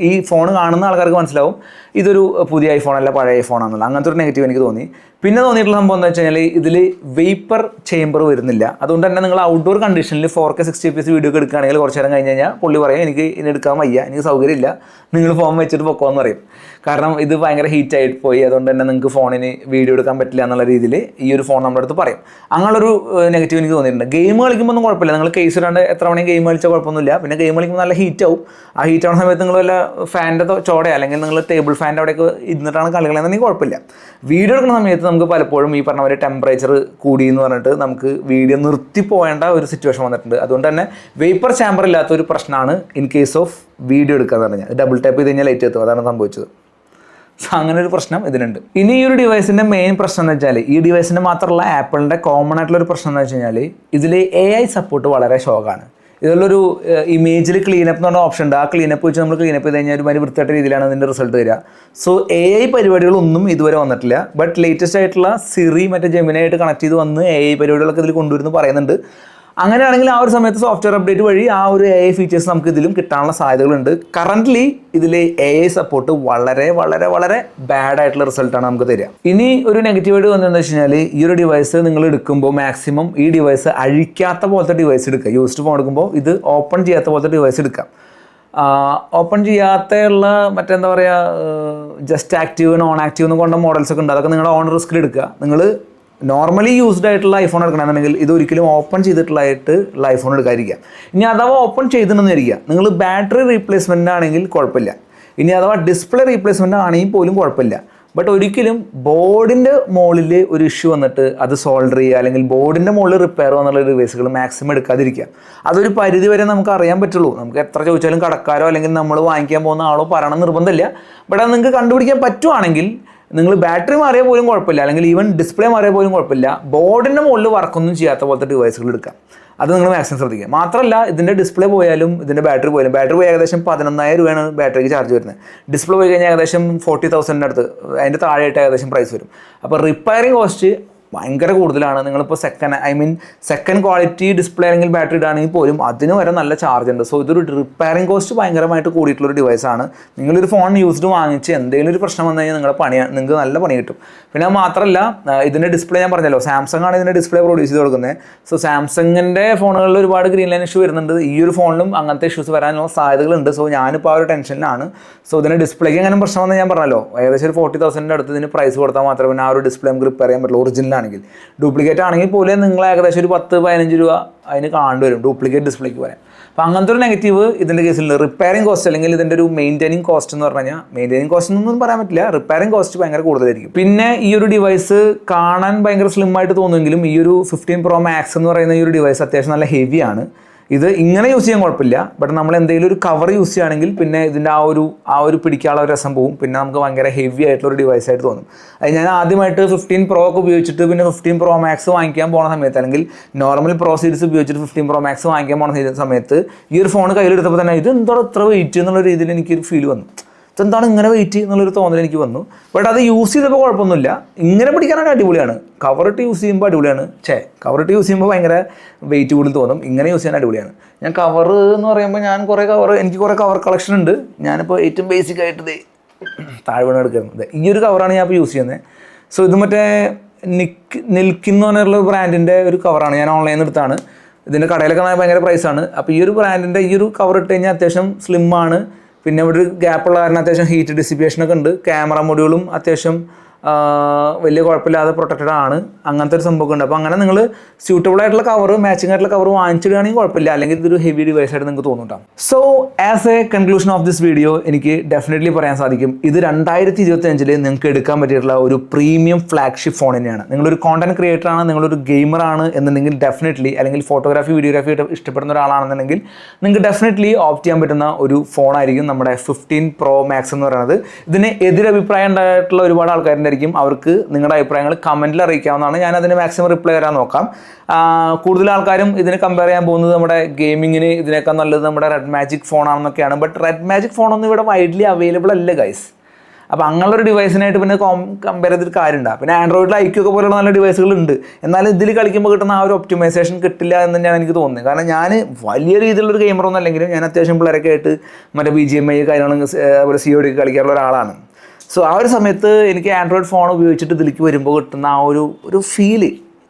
S1: ഈ ഫോൺ കാണുന്ന ആൾക്കാർക്ക് മനസ്സിലാവും ഇതൊരു പുതിയ ഐഫോൺ അല്ല പഴയ ഐഫോൺ ആണെന്നുള്ള അങ്ങനത്തെ ഒരു നെഗറ്റീവ് എനിക്ക് തോന്നി. പിന്നെ തോന്നിയിട്ടുള്ള സംഭവം എന്താ വെച്ച് കഴിഞ്ഞാൽ ഇതിൽ വേപ്പർ ചേമ്പർ വരുന്നില്ല. അതുകൊണ്ട് തന്നെ നിങ്ങൾ ഔട്ട്ഡോർ കണ്ടീഷനിൽ four K sixty P S video എടുക്കുകയാണെങ്കിൽ കുറച്ച് നേരം കഴിഞ്ഞ് കഴിഞ്ഞാൽ പുള്ളി പറയും എനിക്ക് ഇനി എടുക്കാൻ വയ്യ എനിക്ക് സൗകര്യമില്ല നിങ്ങൾ ഫോം വെച്ചിട്ട് പൊക്കോന്ന് പറയും. കാരണം ഇത് ഭയങ്കര ആയിട്ട് പോയി അതുകൊണ്ട് തന്നെ നിങ്ങൾക്ക് ഫോണിന് വീഡിയോ എടുക്കാൻ പറ്റില്ല എന്നുള്ള രീതിയിൽ ഈ ഒരു ഫോൺ നമ്മുടെ അടുത്ത് പറയും. അങ്ങനൊരു നെഗറ്റീവ് എനിക്ക് തോന്നിയിട്ടുണ്ട്. ഗെയിം കളിക്കുമ്പോൾ ഒന്നും കുഴപ്പമില്ല. നിങ്ങൾ കേസ് ഇടാണ്ട് എത്ര മണി ഗെയിം കളിച്ചാൽ കുഴപ്പമൊന്നുമില്ല. പിന്നെ ഗെയിം കളിക്കുമ്പോൾ നല്ല ഹീറ്റ് ആവും. ആ ഹീറ്റ് ആവുന്ന സമയത്ത് നിങ്ങൾ വല്ല ഫാന്റെ ചോടയോ അല്ലെങ്കിൽ നിങ്ങൾ ടേബിൾ ഫാന്റെ അവിടെയൊക്കെ ഇരുന്നിട്ടാണ് കളികളെന്നുണ്ടെങ്കിൽ കുഴപ്പമില്ല. വീഡിയോ എടുക്കുന്ന സമയത്ത് നമുക്ക് പലപ്പോഴും ഈ പറഞ്ഞ പോലെ ടെമ്പറേച്ചർ കൂടി എന്ന് പറഞ്ഞിട്ട് നമുക്ക് വീഡിയോ നിർത്തി പോകേണ്ട ഒരു സിറ്റുവേഷൻ വന്നിട്ടുണ്ട്. അതുകൊണ്ട് തന്നെ വേപ്പർ ചാമ്പർ ഇല്ലാത്ത ഒരു പ്രശ്നമാണ് ഇൻ കേസ് ഓഫ് വീഡിയോ എടുക്കുക എന്ന് പറഞ്ഞാൽ ഡബിൾ ടാപ്പ് ചെയ്ത് കഴിഞ്ഞാൽ ലൈറ്റ് എത്തും. അതാണ് സംഭവിച്ചത്. സോ അങ്ങനെ ഒരു പ്രശ്നം ഇതിനുണ്ട്. ഇനി ഈ ഒരു ഡിവൈസിന്റെ മെയിൻ പ്രശ്നം എന്ന് വെച്ചാൽ ഈ ഡിവൈസിന്റെ മാത്രമല്ല ആപ്പിളിന്റെ കോമൺ ആയിട്ടുള്ള ഒരു പ്രശ്നം എന്ന് വെച്ച് കഴിഞ്ഞാൽ ഇതിൽ എ ഐ സപ്പോർട്ട് വളരെ ഷോക്കാണ് ഇതിലൊരു ഇമേജിൽ ക്ലീനപ്പ് എന്ന് പറഞ്ഞ ഓപ്ഷൻ ഉണ്ട്. ആ ക്ലീനപ്പ് വെച്ച് നമ്മൾ ക്ലീനപ്പ് ചെയ്ത് കഴിഞ്ഞാൽ ഒരു മാതിരി വൃത്തിയായിട്ട് രീതിയിലാണ് അതിന്റെ റിസൾട്ട് വരിക. സോ എ ഐ പരിപാടികളൊന്നും ഇതുവരെ വന്നിട്ടില്ല. ബട്ട് ലേറ്റസ്റ്റ് ആയിട്ടുള്ള സിറി മറ്റേ ജെമിനായിട്ട് കണക്ട് ചെയ്ത് വന്ന് എ ഐ പരിപാടികളൊക്കെ ഇതിൽ കൊണ്ടുവരുന്നു പറയുന്നുണ്ട്. അങ്ങനെയാണെങ്കിൽ ആ ഒരു സമയത്ത് സോഫ്റ്റ്വെയർ അപ്ഡേറ്റ് വഴി ആ ഒരു എ ഐ ഫീച്ചേഴ്സ് നമുക്ക് ഇതിലും കിട്ടാനുള്ള സാധ്യതകളുണ്ട്. കറന്റ്ലി ഇതിൽ എ ഐ സപ്പോർട്ട് വളരെ വളരെ വളരെ ബാഡ് ആയിട്ടുള്ള റിസൾട്ടാണ് നമുക്ക് തരിക. ഇനി ഒരു നെഗറ്റീവായിട്ട് വന്നതെന്ന് വെച്ച് കഴിഞ്ഞാൽ ഈ ഒരു ഡിവൈസ് നിങ്ങൾ എടുക്കുമ്പോൾ മാക്സിമം ഈ ഡിവൈസ് അഴിക്കാത്ത പോലത്തെ ഡിവൈസ് എടുക്കുക. യൂസ്ഡ് ഫോൺ എടുക്കുമ്പോൾ ഇത് ഓപ്പൺ ചെയ്യാത്ത പോലത്തെ ഡിവൈസ് എടുക്കാം ഓപ്പൺ ചെയ്യാത്തുള്ള മറ്റെന്താ പറയുക ജസ്റ്റ് ആക്റ്റീവ് ഓൺ ആക്റ്റീവ് എന്ന് കൊണ്ട മോഡൽസ് ഒക്കെ ഉണ്ട്. അതൊക്കെ നിങ്ങളുടെ ഓൺ റിസ്കിൽ എടുക്കുക. നിങ്ങൾ നോർമലി യൂസ്ഡ് ആയിട്ടുള്ള ഐഫോൺ എടുക്കണമെന്നുണ്ടെങ്കിൽ ഇത് ഒരിക്കലും ഓപ്പൺ ചെയ്തിട്ടുള്ളതായിട്ട് ഉള്ള ഐഫോൺ എടുക്കാതിരിക്കുക. ഇനി അഥവാ ഓപ്പൺ ചെയ്തിട്ടുണ്ടെന്ന് ഇരിക്കുക നിങ്ങൾ ബാറ്ററി റീപ്ലേസ്മെന്റ് ആണെങ്കിൽ കുഴപ്പമില്ല. ഇനി അഥവാ ഡിസ്പ്ലേ റീപ്ലേസ്മെന്റ് ആണെങ്കിൽ പോലും കുഴപ്പമില്ല. ബട്ട് ഒരിക്കലും ബോർഡിന്റെ മുകളിൽ ഒരു ഇഷ്യൂ വന്നിട്ട് അത് സോൾഡർ ചെയ്യുക അല്ലെങ്കിൽ ബോർഡിന്റെ മുകളിൽ റിപ്പയർ എന്നുള്ള ഡിവൈസുകൾ മാക്സിമം എടുക്കാതിരിക്കുക. അതൊരു പരിധി വരെ നമുക്ക് അറിയാൻ പറ്റുള്ളൂ. നമുക്ക് എത്ര ചോദിച്ചാലും കടക്കാരോ അല്ലെങ്കിൽ നമ്മൾ വാങ്ങിക്കാൻ പോകുന്ന ആളോ പറയണം നിർബന്ധമില്ല. ബട്ട് അത് നിങ്ങൾക്ക് കണ്ടുപിടിക്കാൻ പറ്റുവാണെങ്കിൽ നിങ്ങൾ ബാറ്ററി മാറിയാൽ പോലും കുഴപ്പമില്ല. അല്ലെങ്കിൽ ഈവൻ ഡിസ്പ്ലേ മാറിയാൽ പോലും കുഴപ്പമില്ല. ബോർഡിന്റെ മുകളിൽ വർക്കൊന്നും ചെയ്യാത്ത പോലത്തെ ഡിവൈസുകൾ എടുക്കാം അത് നിങ്ങൾ മാക്സിമം ശ്രദ്ധിക്കുക. മാത്രമല്ല ഇതിന്റെ ഡിസ്പ്ലേ പോയാലും ഇതിന്റെ ബാറ്ററി പോയാലും ബാറ്ററി പോയി ഏകദേശം പതിനൊന്നായിരം രൂപയാണ് ബാറ്ററിക്ക് ചാർജ് വരുന്നത്. ഡിസ്പ്ലേ പോയി കഴിഞ്ഞാൽ ഏകദേശം ഫോർട്ടി തൗസൻഡിന്റെ അടുത്ത് അതിന്റെ താഴെയായിട്ട് ഏകദേശം പ്രൈസ് വരും. അപ്പോൾ റിപ്പയറിംഗ് കോസ്റ്റ് ഭയങ്കര കൂടുതലാണ്. നിങ്ങളിപ്പോൾ second I mean second quality display അല്ലെങ്കിൽ ബാറ്ററി ഇടുകയാണെങ്കിൽ പോലും അതിന് വരെ നല്ല ചാർജ് ഉണ്ട്. സോ ഇതൊരു റിപ്പയറിംഗ് കോസ്റ്റ് ഭയങ്കരമായിട്ട് കൂടിയിട്ടുള്ള ഒരു ഡിവൈസാണ് നിങ്ങളൊരു ഫോൺ യൂസ്ഡ് വാങ്ങിച്ച് എന്തെങ്കിലും ഒരു പ്രശ്നം വന്നു കഴിഞ്ഞാൽ നിങ്ങളുടെ പണി നിങ്ങൾക്ക് നല്ല പണി കിട്ടും. പിന്നെ മാത്രമല്ല ഇതിന്റെ ഡിസ്പ്ലേ ഞാൻ പറഞ്ഞല്ലോ സാംസങ് ആണ് ഇതിന്റെ ഡിസ്പ്ലേ പ്രൊഡ്യൂസ് ചെയ്ത് കൊടുക്കുന്നത്. സോ സാംസങ്ങിന്റെ ഫോണുകളിൽ ഒരുപാട് ഗ്രീൻ ലൈൻ ഇഷ്യൂ വരുന്നുണ്ട്. ഈ ഒരു ഫോണിലും അങ്ങനത്തെ ഇഷ്യൂസ് വരാനുള്ള സാധ്യതകളുണ്ട്. സോ ഞാനിപ്പോൾ ആ ഒരു ടെൻഷനിലാണ് സോ ഇതിന്റെ ഡിസ്പ്ലേക്ക് എങ്ങനെ പ്രശ്നം വന്ന് ഞാൻ പറഞ്ഞല്ലോ ഏകദേശം ഒരു ഫോർട്ടി തൗസൻഡിന്റെ അടുത്ത് ഇതിന് പ്രൈസ് കൊടുത്താൽ മാത്രമേ പിന്നെ ആ ഒരു ഡിസ്പ്ലേ നമുക്ക് റിപ്പയർ ചെയ്യാൻ പറ്റുള്ളൂ. ഒറിജിനൽ ആണെങ്കിൽ. ഡ്യൂപ്ലിക്കേറ്റ് ആണെങ്കിൽ പോലും നിങ്ങൾ ഏകദേശം ഒരു പത്ത് പതിനഞ്ച് രൂപ അതിന് കാണേണ്ടി വരും. ഡ്യൂപ്ലിക്കേറ്റ് ഡിസ്പ്ലേക്ക് വരാൻ അപ്പോൾ അങ്ങനത്തെ ഒരു നെഗറ്റീവ് ഇതിന്റെ കേസിൽ റിപ്പയറിംഗ് കോസ്റ്റ് അല്ലെങ്കിൽ ഇതിന്റെ ഒരു മെയിന്റൈനിങ് കോസ്റ്റ് എന്ന് പറഞ്ഞു കഴിഞ്ഞാൽ മെയിന്റൈനിങ് കോസ്റ്റ് എന്നൊന്നും പറയാൻ പറ്റില്ല. റിപ്പയറിംഗ് കോസ്റ്റ് ഭയങ്കര കൂടുതലായിരിക്കും. പിന്നെ ഈ ഒരു ഡിവൈസ് കാണാൻ ഭയങ്കര സ്ലിം ആയിട്ട് തോന്നുമെങ്കിലും ഈ ഒരു ഫിഫ്റ്റീൻ പ്രോ മാക്സ് എന്ന് പറയുന്ന ഈ ഒരു ഡിവൈസ് അത്യാവശ്യം നല്ല ഹെവിയാണ് ഇത് ഇങ്ങനെ യൂസ് ചെയ്യാൻ കുഴപ്പമില്ല. ബട്ട് നമ്മൾ എന്തെങ്കിലും ഒരു കവർ യൂസ് ചെയ്യുകയാണെങ്കിൽ പിന്നെ ഇതിന്റെ ആ ഒരു ആ ഒരു പിടിക്കാനുള്ള ഒരു രസം പോവും. പിന്നെ നമുക്ക് ഭയങ്കര ഹെവി ആയിട്ടുള്ള ഒരു ഡിവൈസ് ആയിട്ട് തോന്നും. അത് ഞാൻ ആദ്യമായിട്ട് ഫിഫ്റ്റീൻ പ്രോ ഒക്കെ ഉപയോഗിച്ചിട്ട് പിന്നെ ഫിഫ്റ്റീൻ പ്രോ മാക്സ് വാങ്ങിക്കാൻ പോണ സമയത്ത് അല്ലെങ്കിൽ നോർമൽ പ്രോ സീരീസ് ഉപയോഗിച്ചിട്ട് ഫിഫ്റ്റീൻ പ്രോ മാക്സ് വാങ്ങിക്കാൻ പോണ സമയത്ത് ഈ ഒരു ഫോൺ കയ്യിലെടുത്തപ്പോൾ തന്നെ ഇത് എന്തോ ഇത്ര വെയിറ്റ് എന്നുള്ള രീതിയിൽ എനിക്കൊരു ഫീൽ വന്നു. ഇതെന്താണ് ഇങ്ങനെ വെയിറ്റ് എന്നുള്ളൊരു തോന്നൽ എനിക്ക് വന്നു. ബട്ട് അത് യൂസ് ചെയ്തപ്പോൾ കുഴപ്പമൊന്നുമില്ല. ഇങ്ങനെ പിടിക്കാനാണ് അടിപൊളിയാണ്. കവറിട്ട് യൂസ് ചെയ്യുമ്പോൾ അടിപൊളിയാണ്. ഛേ കവറിട്ട് യൂസ് ചെയ്യുമ്പോൾ ഭയങ്കര വെയിറ്റ് കൂടുതൽ തോന്നും. ഇങ്ങനെ യൂസ് ചെയ്യാൻ അടിപൊളിയാണ്. ഞാൻ കവർ എന്ന് പറയുമ്പോൾ ഞാൻ കുറേ കവർ എനിക്ക് കുറേ കവർ കളക്ഷൻ ഉണ്ട്. ഞാനിപ്പോൾ ഏറ്റവും ബേസിക് ആയിട്ട് താഴ്വണ താഴെ വീണ് എടുക്കുന്നത് ഈ ഒരു കവറാണ് ഞാൻ ഇപ്പോൾ യൂസ് ചെയ്യുന്നത് സോ ഇത് മറ്റേ നിക്ക് നിൽക്കുന്ന പറഞ്ഞുള്ള ബ്രാൻഡിന്റെ ഒരു കവറാണ് ഞാൻ ഓൺലൈനിൽ നിന്ന് എടുത്താണ്. ഇതിന്റെ കടയിലൊക്കെ ഭയങ്കര പ്രൈസാണ് അപ്പോൾ ഈ ഒരു ബ്രാൻഡിന്റെ ഈ ഒരു കവർ ഇട്ട് കഴിഞ്ഞാൽ അത്യാവശ്യം സ്ലിം ആണ്. പിന്നെ ഇവിടെ ഒരു ഗ്യാപ്പുള്ള കാരണം അത്യാവശ്യം ഹീറ്റ് ഡിസിപ്പേഷനൊക്കെ ഉണ്ട്. ക്യാമറ മൊഡ്യൂളും അത്യാവശ്യം വലിയ കുഴപ്പമില്ലാതെ പ്രൊട്ടക്റ്റഡ് ആണ്. അങ്ങനത്തെ ഒരു സംഭവം ഉണ്ട്. അപ്പോൾ അങ്ങനെ നിങ്ങൾ സ്യൂട്ടബിൾ ആയിട്ടുള്ള കവർ മാച്ചിങ് ആയിട്ടുള്ള കവർ വാങ്ങിച്ചിടുകയാണെങ്കിൽ കുഴപ്പമില്ല. അല്ലെങ്കിൽ ഇതൊരു ഹെവി ഡിവൈസ് ആയിട്ട് നിങ്ങൾക്ക് തോന്നുട്ടാം. So as a conclusion of this video എനിക്ക് ഡെഫിനറ്റ്ലി പറയാൻ സാധിക്കും. ഇത് രണ്ടായിരത്തി ഇരുപത്തി അഞ്ചിൽ നിങ്ങൾക്ക് എടുക്കാൻ പറ്റിയിട്ടുള്ള ഒരു പ്രീമിയം ഫ്ലാഗ്ഷിപ്പ് ഫോൺ തന്നെയാണ്. നിങ്ങളൊരു കോണ്ടന്റ് ക്രിയേറ്റർ ആണ് നിങ്ങളൊരു ഗെയിമർ ആണ് എന്നുണ്ടെങ്കിൽ ഡെഫിനറ്റ്ലി അല്ലെങ്കിൽ ഫോട്ടോഗ്രാഫി വീഡിയോഗ്രാഫി ഇഷ്ടപ്പെടുന്ന ഒരാളാണെന്നുണ്ടെങ്കിൽ നിങ്ങൾക്ക് ഡെഫിനറ്റ്ലി ഓപ്റ്റ് ചെയ്യാൻ പറ്റുന്ന ഒരു ഫോണായിരിക്കും നമ്മുടെ ഫിഫ്റ്റീൻ പ്രോ മാക്സ് എന്ന് പറയുന്നത്. ഇതിന് എതിരഭിപ്രായം ഉണ്ടായിട്ടുള്ള ഒരുപാട് ആൾക്കാരുണ്ടായിരിക്കും അവർക്ക് നിങ്ങളുടെ അഭിപ്രായങ്ങൾ കമന്റിൽ അറിയിക്കാവുന്നതാണ്. ഞാൻ അതിന് മാക്സിമം റിപ്ലൈ തരാൻ നോക്കാം. കൂടുതൽ ആൾക്കാരും ഇതിന് കമ്പയർ ചെയ്യാൻ പോകുന്നത് നമ്മുടെ ഗെയിമിങ്ങിന് ഇതിനേക്കാൾ നല്ലത് നമ്മുടെ റെഡ് മാജിക് ഫോണാണെന്നൊക്കെയാണ് ബട്ട് റെഡ് മാജിക് ഫോണൊന്നും ഇവിടെ വൈഡ്ലി അവൈലബിൾ അല്ല ഗൈസ് അപ്പോൾ അങ്ങനെയുള്ള ഒരു ഡിവൈസിനായിട്ട് പിന്നെ കോം കമ്പയർ ചെയ്തിട്ട് കാര്യമുണ്ട് പിന്നെ ആൻഡ്രോയിഡിൽ ഐക്യു ഒക്കെ പോലുള്ള നല്ല ഡിവൈസുകൾ ഉണ്ട് എന്നാലും ഇതിൽ കളിക്കുമ്പോൾ കിട്ടുന്ന ആ ഒരു ഒപ്റ്റിമൈസേഷൻ കിട്ടില്ല എന്ന് തന്നെയാണ് എനിക്ക് തോന്നുന്നത്. കാരണം ഞാൻ വലിയ രീതിയിലുള്ളൊരു ഗെയിമറൊന്നും അല്ലെങ്കിലും ഞാൻ അത്യാവശ്യം പിള്ളേരൊക്കെ ആയിട്ട് മറ്റേ ബി ജി എം ഐ കാര്യങ്ങളും അതുപോലെ സി ഒ ഡി കളിക്കാറുള്ള ഒരാളാണ്. സോ ആ ഒരു സമയത്ത് എനിക്ക് ആൻഡ്രോയിഡ് ഫോൺ ഉപയോഗിച്ചിട്ട് ഇതിലേക്ക് വരുമ്പോൾ കിട്ടുന്ന ആ ഒരു ഒരു ഫീൽ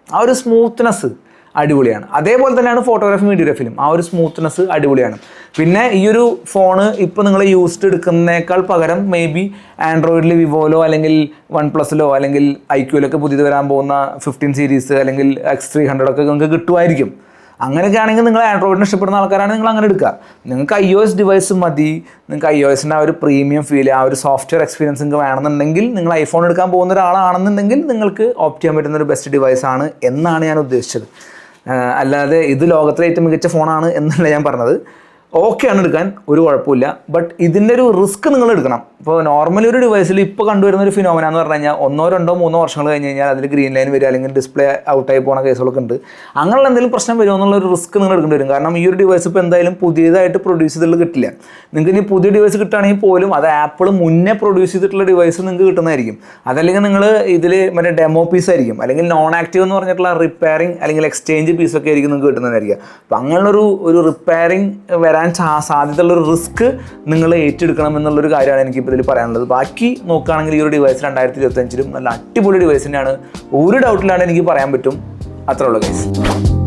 S1: ആ ഒരു സ്മൂത്ത്നെസ് അടിപൊളിയാണ്. അതേപോലെ തന്നെയാണ് ഫോട്ടോഗ്രാഫി വീഡിയോഗ്രാഫിലും ആ ഒരു സ്മൂത്ത്നെസ് അടിപൊളിയാണ്. പിന്നെ ഈ ഒരു ഫോണ് ഇപ്പോൾ നിങ്ങൾ യൂസ്ഡ് എടുക്കുന്നേക്കാൾ പകരം മേ ബി ആൻഡ്രോയിഡിൽ വിവോയിലോ അല്ലെങ്കിൽ വൺ പ്ലസിലോ അല്ലെങ്കിൽ ഐക്യൂലൊക്കെ പുതിയത് വരാൻ പോകുന്ന ഫിഫ്റ്റീൻ സീരീസ് അല്ലെങ്കിൽ എക്സ് ത്രീ ഹൺഡ്രഡൊക്കെ നിങ്ങൾക്ക് കിട്ടുമായിരിക്കും. അങ്ങനെയൊക്കെ ആണെങ്കിൽ നിങ്ങൾ ആൻഡ്രോയിഡിന് ഇഷ്ടപ്പെടുന്ന ആൾക്കാരാണ് നിങ്ങൾ അങ്ങനെ എടുക്കുക. നിങ്ങൾക്ക് ഐ ഒ എസ് ഡിവൈസ് മതി. നിങ്ങൾക്ക് ഐ ഒ എസിന്റെ ആ ഒരു പ്രീമിയം ഫീൽ ആ ഒരു സോഫ്റ്റ്വെയർ എക്സ്പീരിയൻസ് നിങ്ങൾക്ക് വേണമെന്നുണ്ടെങ്കിൽ നിങ്ങൾ ഐഫോൺ എടുക്കാൻ പോകുന്ന ഒരാളാണെന്നുണ്ടെങ്കിൽ നിങ്ങൾക്ക് ഓപ്റ്റ് ചെയ്യാൻ പറ്റുന്ന ഒരു ബെസ്റ്റ് ഡിവൈസ് ആണ് എന്നാണ് ഞാൻ ഉദ്ദേശിച്ചത്. അല്ലാതെ ഇത് ലോകത്തിലെ ഏറ്റവും മികച്ച ഫോണാണ് എന്നല്ല ഞാൻ പറഞ്ഞത്. ഓക്കെയാണ് എടുക്കാൻ ഒരു കുഴപ്പമില്ല. ബട്ട് ഇതിന്റെ ഒരു റിസ്ക് നിങ്ങൾ എടുക്കണം. ഇപ്പോൾ നോർമലി ഒരു ഡിവൈസിൽ ഇപ്പോൾ കണ്ടുവരുന്ന ഒരു ഫിനോമന എന്ന് പറഞ്ഞു കഴിഞ്ഞാൽ ഒന്നോ രണ്ടോ മൂന്നോ വർഷങ്ങൾ കഴിഞ്ഞ് കഴിഞ്ഞാൽ അതിൽ ഗ്രീൻ ലൈൻ വരിക അല്ലെങ്കിൽ ഡിസ്പ്ലേ ഔട്ടായി പോകുന്ന കേസുകളൊക്കെ ഉണ്ട്. അങ്ങനെയുള്ള എന്തെങ്കിലും പ്രശ്നം വരുമോ എന്നുള്ള ഒരു റിസ്ക് നിങ്ങൾ എടുക്കേണ്ടി വരും. കാരണം ഈ ഒരു ഡിവൈസ് ഇപ്പോൾ എന്തായാലും പുതിയതായിട്ട് പ്രൊഡ്യൂസ് ചെയ്തിട്ടുള്ള കിട്ടില്ല. നിങ്ങൾക്ക് ഇനി പുതിയ ഡിവൈസ് കിട്ടുകയാണെങ്കിൽ പോലും അത് ആപ്പിൾ മുന്നേ പ്രൊഡ്യൂസ് ചെയ്തിട്ടുള്ള ഡിവൈസ് നിങ്ങൾക്ക് കിട്ടുന്നതായിരിക്കും. അതല്ലെങ്കിൽ നിങ്ങൾ ഇതിൽ മറ്റേ ഡെമോ പീസ് ആയിരിക്കും. അല്ലെങ്കിൽ നോൺ ആക്റ്റീവ് എന്ന് പറഞ്ഞിട്ടുള്ള റിപ്പയറിംഗ് അല്ലെങ്കിൽ എക്സ്ചേഞ്ച് പീസൊക്കെ ആയിരിക്കും നിങ്ങൾക്ക് കിട്ടുന്നതായിരിക്കും. അപ്പോൾ അങ്ങനെയുള്ളൊരു ഒരു റിപ്പയറിംഗ് വരാൻ ചാ- സാധ്യതയുള്ള ഒരു റിസ്ക് നിങ്ങൾ ഏറ്റെടുക്കണം എന്നുള്ളൊരു കാര്യമാണ് എനിക്കിപ്പോൾ ഇതിൽ പറയാനുള്ളത്. ബാക്കി നോക്കുകയാണെങ്കിൽ ഈ ഒരു ഡിവൈസ് രണ്ടായിരത്തി ഇരുപത്തഞ്ചിലും നല്ല അടിപൊളി ഡിവൈസ് തന്നെയാണ്. ഒരു ഡൗട്ടിലാണ് എനിക്ക് പറയാൻ പറ്റും. അത്രയുള്ള കേസ്